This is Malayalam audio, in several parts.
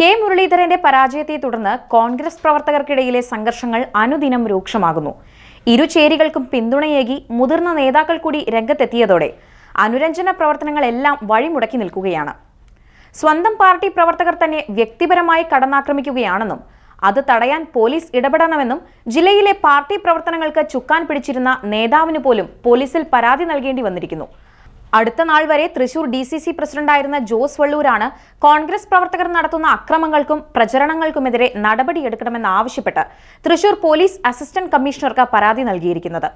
കെ മുരളീധരന്റെ പരാജയത്തെ തുടർന്ന് കോൺഗ്രസ് പ്രവർത്തകർക്കിടയിലെ സംഘർഷങ്ങൾ അനുദിനം രൂക്ഷമാകുന്നു. ഇരു ചേരികൾക്കും പിന്തുണയേകി മുതിർന്ന നേതാക്കൾ കൂടി രംഗത്തെത്തിയതോടെ അനുരഞ്ജന പ്രവർത്തനങ്ങളെല്ലാം വഴിമുടക്കി നിൽക്കുകയാണ്. സ്വന്തം പാർട്ടി പ്രവർത്തകർ തന്നെ വ്യക്തിപരമായി കടന്നാക്രമിക്കുകയാണെന്നും അത് തടയാൻ പോലീസ് ഇടപെടണമെന്നും ജില്ലയിലെ പാർട്ടി പ്രവർത്തനങ്ങൾക്ക് ചുക്കാൻ പിടിച്ചിരുന്ന നേതാവിന് പോലും പോലീസിൽ പരാതി നൽകേണ്ടി വന്നിരിക്കുന്നു. അടുത്ത നാൾ വരെ തൃശൂർ ഡി സി സി പ്രസിഡന്റായിരുന്ന ജോസ് വള്ളൂരാണ് കോൺഗ്രസ് പ്രവർത്തകർ നടത്തുന്ന അക്രമങ്ങൾക്കും പ്രചരണങ്ങൾക്കുമെതിരെ നടപടിയെടുക്കണമെന്ന് ആവശ്യപ്പെട്ട് തൃശൂർ പോലീസ് അസിസ്റ്റന്റ് കമ്മീഷണർക്ക് പരാതി നൽകിയിരിക്കുന്നത്.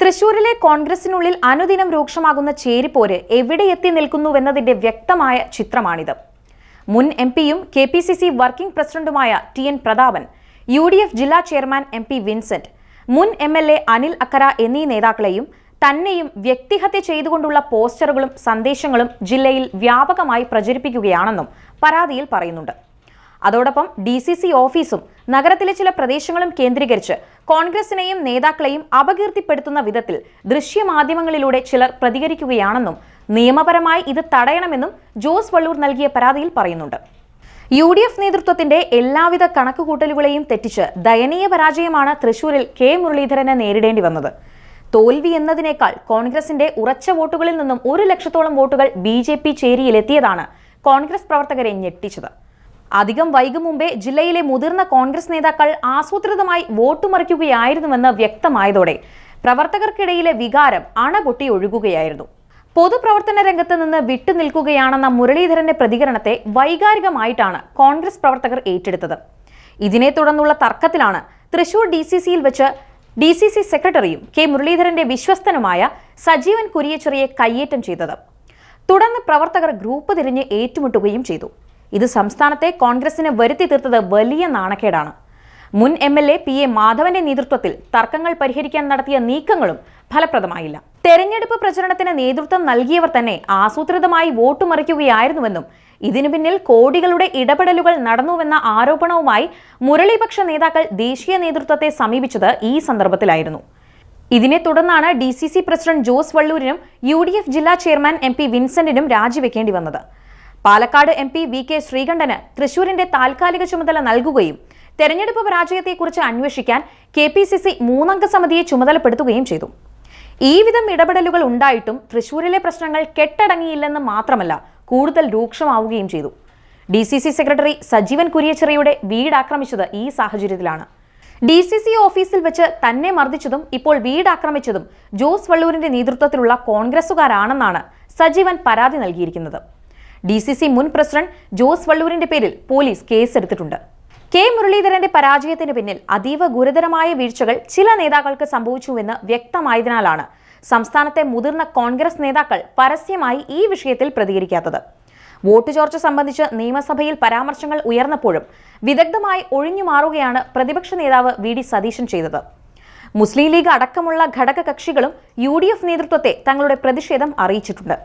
തൃശൂരിലെ കോൺഗ്രസിനുള്ളിൽ അനുദിനം രൂക്ഷമാകുന്ന ചേരിപ്പോര് എവിടെ എത്തി നിൽക്കുന്നുവെന്നതിന്റെ വ്യക്തമായ ചിത്രമാണിത്. മുൻ എം പിയും K P C C working പ്രസിഡന്റുമായ T N Prathapan U D F ജില്ലാ ചെയർമാൻ എം പി വിൻസെന്റ് മുൻ M L A Anil Akkara എന്നീ നേതാക്കളെയും തന്നെയും വ്യക്തിഹത്യ ചെയ്തുകൊണ്ടുള്ള പോസ്റ്ററുകളും സന്ദേശങ്ങളും ജില്ലയിൽ വ്യാപകമായി പ്രചരിപ്പിക്കുകയാണെന്നും പരാതിയിൽ പറയുന്നുണ്ട്. അതോടൊപ്പം ഡി സി സി ഓഫീസും നഗരത്തിലെ ചില പ്രദേശങ്ങളും കേന്ദ്രീകരിച്ച് കോൺഗ്രസിനെയും നേതാക്കളെയും അപകീർത്തിപ്പെടുത്തുന്ന വിധത്തിൽ ദൃശ്യമാധ്യമങ്ങളിലൂടെ ചിലർ പ്രതികരിക്കുകയാണെന്നും നിയമപരമായി ഇത് തടയണമെന്നും ജോസ് വള്ളൂർ നൽകിയ പരാതിയിൽ പറയുന്നുണ്ട്. യു ഡി എഫ് നേതൃത്വത്തിന്റെ എല്ലാവിധ കണക്കുകൂട്ടലുകളെയും തെറ്റിച്ച് ദയനീയ പരാജയമാണ് തൃശൂരിൽ കെ മുരളീധരന് നേരിടേണ്ടി വന്നത്. തോൽവി എന്നതിനേക്കാൾ കോൺഗ്രസിന്റെ ഉറച്ച വോട്ടുകളിൽ നിന്നും ഒരു ലക്ഷത്തോളം വോട്ടുകൾ ബി ജെ പി ചേരിയിലെത്തിയതാണ് കോൺഗ്രസ് പ്രവർത്തകരെ ഞെട്ടിച്ചത്. അധികം വൈകും മുമ്പേ ജില്ലയിലെ മുതിർന്ന കോൺഗ്രസ് നേതാക്കൾ ആസൂത്രിതമായി വോട്ട് മറിക്കുകയായിരുന്നുവെന്ന് വ്യക്തമായതോടെ പ്രവർത്തകർക്കിടയിലെ വികാരം അണപൊട്ടി ഒഴുകുകയായിരുന്നു. പൊതുപ്രവർത്തന രംഗത്ത് നിന്ന് വിട്ടുനിൽക്കുകയാണെന്ന മുരളീധരന്റെ പ്രതികരണത്തെ വൈകാരികമായിട്ടാണ് കോൺഗ്രസ് പ്രവർത്തകർ ഏറ്റെടുത്തത്. ഇതിനെ തുടർന്നുള്ള തർക്കത്തിലാണ് തൃശൂർ ഡി സി സിയിൽ വെച്ച് ഡി സി സി സെക്രട്ടറിയും കെ മുരളീധരന്റെ വിശ്വസ്തനുമായ സജീവൻ കുരിയച്ചെറിയെ കയ്യേറ്റം ചെയ്തത്. തുടർന്ന് പ്രവർത്തകർ ഗ്രൂപ്പ് തിരിഞ്ഞ് ഏറ്റുമുട്ടുകയും ചെയ്തു. ഇത് സംസ്ഥാനത്തെ കോൺഗ്രസിന് വരുത്തി തീർത്തത് വലിയ നാണക്കേടാണ്. മുൻ M L A P A മാധവന്റെ നേതൃത്വത്തിൽ തർക്കങ്ങൾ പരിഹരിക്കാൻ നടത്തിയ നീക്കങ്ങളും ഫലപ്രദമായില്ല. തെരഞ്ഞെടുപ്പ് പ്രചരണത്തിന് നേതൃത്വം നൽകിയവർ തന്നെ ആസൂത്രിതമായി വോട്ട് മറിക്കുകയായിരുന്നുവെന്നും ഇതിനു പിന്നിൽ കോടികളുടെ ഇടപെടലുകൾ നടന്നുവെന്ന ആരോപണവുമായി മുരളീപക്ഷ നേതാക്കൾ ദേശീയ നേതൃത്വത്തെ സമീപിച്ചത് ഈ സന്ദർഭത്തിലായിരുന്നു. ഇതിനെ തുടർന്നാണ് D C C president Jose വള്ളൂരിനും U D F ജില്ലാ ചെയർമാൻ എം പി വിൻസെന്റിനും രാജിവെക്കേണ്ടി വന്നത്. Palakkad M P V K Sreekandan തൃശൂരിന്റെ താൽക്കാലിക ചുമതല നൽകുകയും തെരഞ്ഞെടുപ്പ് പരാജയത്തെക്കുറിച്ച് അന്വേഷിക്കാൻ കെ പി സി സി മൂന്നംഗ സമിതിയെ ചുമതലപ്പെടുത്തുകയും ചെയ്തു. ഈ വിധം ഇടപെടലുകൾ ഉണ്ടായിട്ടും തൃശൂരിലെ പ്രശ്നങ്ങൾ കെട്ടടങ്ങിയില്ലെന്ന് മാത്രമല്ല കൂടുതൽ രൂക്ഷമാവുകയും ചെയ്തു. D C C secretary Sajeevan കുരിയച്ചിറയുടെ വീട് ആക്രമിച്ചത് ഈ സാഹചര്യത്തിലാണ്. ഡി സി സി ഓഫീസിൽ വെച്ച് തന്നെ മർദ്ദിച്ചതും ഇപ്പോൾ വീട് ആക്രമിച്ചതും ജോസ് വള്ളൂരിന്റെ നേതൃത്വത്തിലുള്ള കോൺഗ്രസുകാരാണെന്നാണ് സജീവൻ പരാതി നൽകിയിരിക്കുന്നത്. ഡി സി സി മുൻ പ്രസിഡന്റ് ജോസ് വള്ളൂരിന്റെ പേരിൽ പോലീസ് കേസെടുത്തിട്ടുണ്ട്. കെ മുരളീധരന്റെ പരാജയത്തിന് പിന്നിൽ അതീവ ഗുരുതരമായ വീഴ്ചകൾ ചില നേതാക്കൾക്ക് സംഭവിച്ചുവെന്ന് വ്യക്തമായതിനാലാണ് സംസ്ഥാനത്തെ മുതിർന്ന കോൺഗ്രസ് നേതാക്കൾ പരസ്യമായി ഈ വിഷയത്തിൽ പ്രതികരിക്കാത്തത്. വോട്ട് ചോർച്ച സംബന്ധിച്ച് നിയമസഭയിൽ പരാമർശങ്ങൾ ഉയർന്നപ്പോഴും വിദഗ്ധമായി ഒഴിഞ്ഞു മാറുകയാണ് പ്രതിപക്ഷ നേതാവ് വി ഡി സതീശൻ ചെയ്തത്. മുസ്ലിം ലീഗ് അടക്കമുള്ള ഘടക കക്ഷികളും യു ഡി എഫ് നേതൃത്വത്തെ തങ്ങളുടെ പ്രതിഷേധം അറിയിച്ചിട്ടുണ്ട്.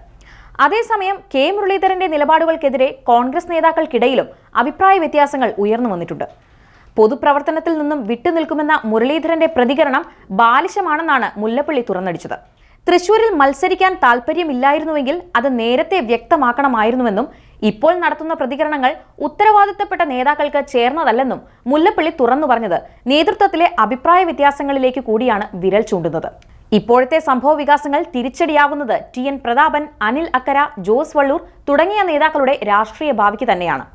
അതേസമയം കെ മുരളീധരന്റെ നിലപാടുകൾക്കെതിരെ കോൺഗ്രസ് നേതാക്കൾക്കിടയിലും അഭിപ്രായ വ്യത്യാസങ്ങൾ ഉയർന്നു വന്നിട്ടുണ്ട്. പൊതുപ്രവർത്തനത്തിൽ നിന്നും വിട്ടുനിൽക്കുമെന്ന മുരളീധരന്റെ പ്രതികരണം ബാലിശമാണെന്നാണ് മുല്ലപ്പള്ളി തുറന്നടിച്ചത്. തൃശൂരിൽ മത്സരിക്കാൻ താൽപ്പര്യമില്ലായിരുന്നുവെങ്കിൽ അത് നേരത്തെ വ്യക്തമാക്കണമായിരുന്നുവെന്നും ഇപ്പോൾ നടത്തുന്ന പ്രതികരണങ്ങൾ ഉത്തരവാദിത്തപ്പെട്ട നേതാക്കൾക്ക് ചേർന്നതല്ലെന്നും മുല്ലപ്പള്ളി തുറന്നു പറഞ്ഞത്. നേതൃത്വത്തിലെ അഭിപ്രായ വ്യത്യാസങ്ങളിലേക്ക് കൂടിയാണ് വിരൽ ചൂണ്ടുന്നത്. ഇപ്പോഴത്തെ സംഭവ വികാസങ്ങൾ തിരിച്ചടിയാകുന്നത് ടി. എൻ. പ്രതാപൻ അനിൽ അക്കര ജോസ് വള്ളൂർ തുടങ്ങിയ നേതാക്കളുടെ രാഷ്ട്രീയ ഭാവിക്ക് തന്നെയാണ്.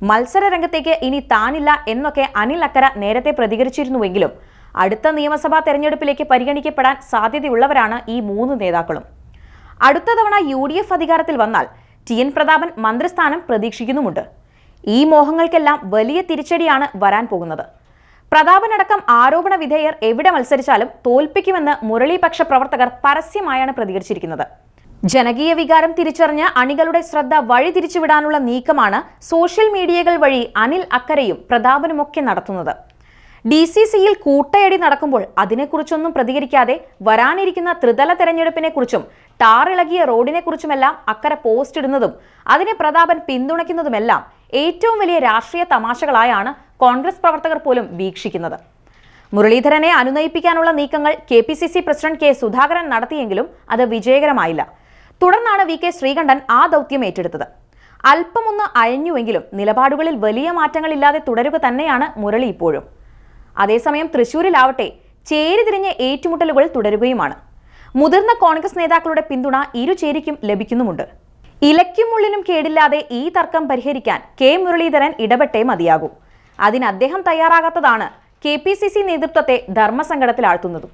മത്സര രംഗത്തേക്ക് ഇനി താനില്ല എന്നൊക്കെ അനിൽ അക്കര നേരത്തെ പ്രതികരിച്ചിരുന്നുവെങ്കിലും അടുത്ത നിയമസഭാ തെരഞ്ഞെടുപ്പിലേക്ക് പരിഗണിക്കപ്പെടാൻ സാധ്യതയുള്ളവരാണ് ഈ മൂന്ന് നേതാക്കളും. അടുത്ത തവണ യു ഡി എഫ് അധികാരത്തിൽ വന്നാൽ ടി എൻ പ്രതാപൻ മന്ത്രിസ്ഥാനം പ്രതീക്ഷിക്കുന്നുമുണ്ട്. ഈ മോഹങ്ങൾക്കെല്ലാം വലിയ തിരിച്ചടിയാണ് വരാൻ പോകുന്നത്. പ്രതാപനടക്കം ആരോപണ വിധേയർ എവിടെ മത്സരിച്ചാലും തോൽപ്പിക്കുമെന്ന് മുരളീപക്ഷ പ്രവർത്തകർ പരസ്യമായാണ് പ്രതികരിച്ചിരിക്കുന്നത്. ജനകീയ വികാരം തിരിച്ചറിഞ്ഞ് അണികളുടെ ശ്രദ്ധ വഴിതിരിച്ചുവിടാനുള്ള നീക്കമാണ് സോഷ്യൽ മീഡിയകൾ വഴി അനിൽ അക്കരയും പ്രതാപനുമൊക്കെ നടത്തുന്നത്. ഡി സി സിയിൽ കൂട്ടയടി നടക്കുമ്പോൾ അതിനെക്കുറിച്ചൊന്നും പ്രതികരിക്കാതെ വരാനിരിക്കുന്ന ത്രിതല തെരഞ്ഞെടുപ്പിനെക്കുറിച്ചും ടാറിളകിയ റോഡിനെക്കുറിച്ചുമെല്ലാം അക്കരെ പോസ്റ്റ് ഇടുന്നതും അതിനെ പ്രതാപൻ പിന്തുണയ്ക്കുന്നതുമെല്ലാം ഏറ്റവും വലിയ രാഷ്ട്രീയ തമാശകളായാണ് കോൺഗ്രസ് പ്രവർത്തകർ പോലും വീക്ഷിക്കുന്നത്. മുരളീധരനെ അനുനയിപ്പിക്കാനുള്ള നീക്കങ്ങൾ K P C C president K Sudhakaran നടത്തിയെങ്കിലും അത് വിജയകരമായില്ല. തുടർന്നാണ് വി കെ ശ്രീകണ്ഠൻ ആ ദൗത്യം ഏറ്റെടുത്തത്. അല്പമൊന്ന് അയഞ്ഞുവെങ്കിലും നിലപാടുകളിൽ വലിയ മാറ്റങ്ങളില്ലാതെ തുടരുക തന്നെയാണ് മുരളി ഇപ്പോഴും. അതേസമയം തൃശൂരിലാവട്ടെ ചേരിതിരിഞ്ഞ ഏറ്റുമുട്ടലുകൾ തുടരുകയുമാണ്. മുതിർന്ന കോൺഗ്രസ് നേതാക്കളുടെ പിന്തുണ ഇരു ചേരിക്കും ലഭിക്കുന്നുമുണ്ട്. ഇലയ്ക്കും ഉള്ളിനും കേടില്ലാതെ ഈ തർക്കം പരിഹരിക്കാൻ കെ മുരളീധരൻ ഇടപെട്ടേ മതിയാകൂ. അതിന് അദ്ദേഹം തയ്യാറാകാത്തതാണ് കെ പി സി സി നേതൃത്വത്തെ ധർമ്മസങ്കടത്തിലാഴ്ത്തുന്നതും.